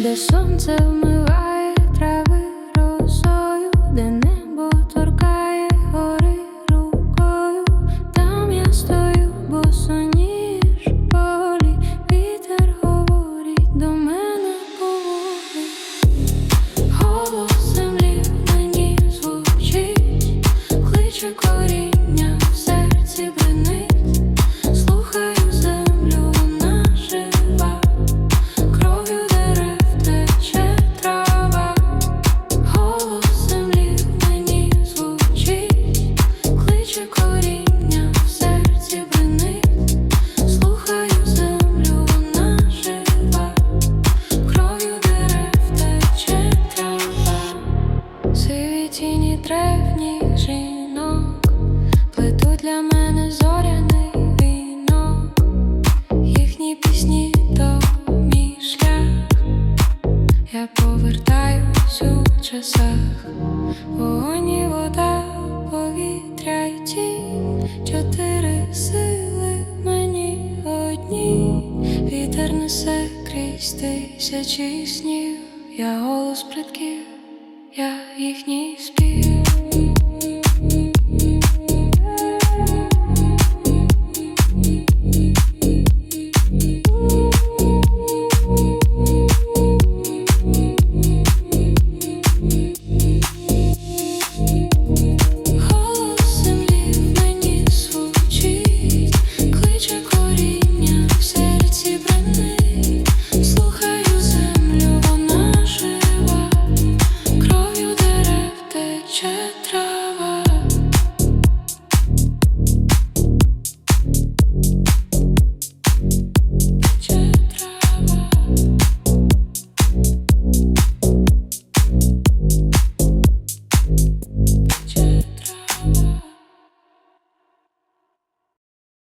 де сонце вмиває трави росою, де небо торкає гори рукою, там я стою, босоніж в полі, вітер говорить до мене поволі. Голос землі мені звучить, кличе коріння тіні древніх жінок. Плетуть для мене зоряний вінок, їхні пісні то мій шлях, я повертаюсь у часах, вогонь і вода, повітря й тінь, чотири сили мені одні, вітер несе крізь тисячі снів, я голос предків, я їхній спів.